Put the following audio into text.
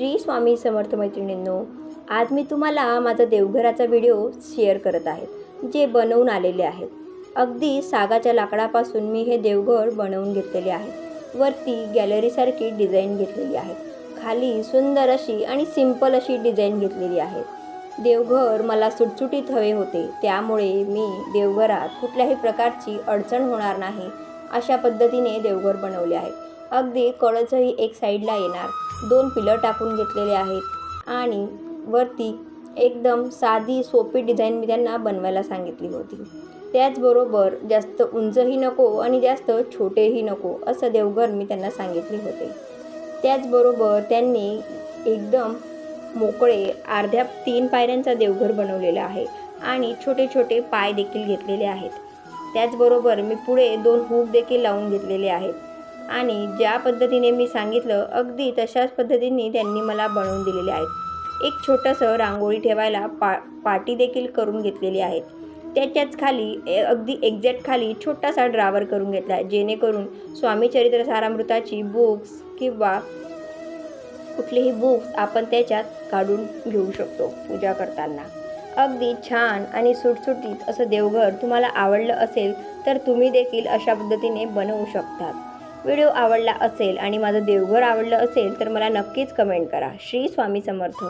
श्री स्वामी समर्थ मैत्रिणींनो आज मी तुम्हाला माझा देवघराचा व्हिडिओ शेअर करत आहे जे बनवून आलेले आहेत. अगदी सागाच्या लाकडापासून मी हे देवघर बनवून घेतलेले आहे. वरती गॅलरीसारखी डिझाईन घेतलेली आहे. खाली सुंदर अशी आणि सिंपल अशी डिझाईन घेतलेली आहे. देवघर मला सुटसुटीत हवे होते त्यामुळे मी देवघरात कुठल्याही प्रकारची अडचण होणार नाही अशा पद्धतीने देवघर बनवले आहे. अगदी कळसही एक साईडला येणार. दोन पिलर टाकून घेतलेले आहेत. आणि वरती एकदम साधी सोपी डिझाईन मी त्यांना बनवायला सांगितली होती. त्याचबरोबर जास्त उंचही नको आणि जास्त छोटेही नको असं देवघर मी त्यांना सांगितले होते. त्याचबरोबर त्यांनी एकदम मोकळे अर्ध्या तीन पायऱ्यांचा देवघर बनवलेला आहे आणि छोटे छोटे पाय देखील घेतलेले आहेत. त्याचबरोबर मी पुढे दोन हुक देखील लावून घेतलेले आहेत. आणि ज्या पद्धतीने मी सांगितलं अगदी तशाच पद्धतीने त्यांनी मला बनवून दिलेले आहेत. एक छोटंसं रांगोळी ठेवायला पा पाटी देखील करून घेतलेली आहेत. त्याच्याच खाली ए- अगदी एक्झॅक्ट खाली छोटासा ड्रावर करून घेतला आहे जेणेकरून स्वामी चरित्र सारामृताची बुक्स किंवा कुठलीही बुक्स आपण त्याच्यात काढून घेऊ शकतो पूजा करताना. अगदी छान आणि सुटसुटीत असं देवघर तुम्हाला आवडलं असेल तर तुम्ही देखील अशा पद्धतीने बनवू शकतात. व्हिडिओ आवडला असेल आणि माझं देवघर आवडलं असेल तर मला नक्कीच कमेंट करा. श्री स्वामी समर्थ.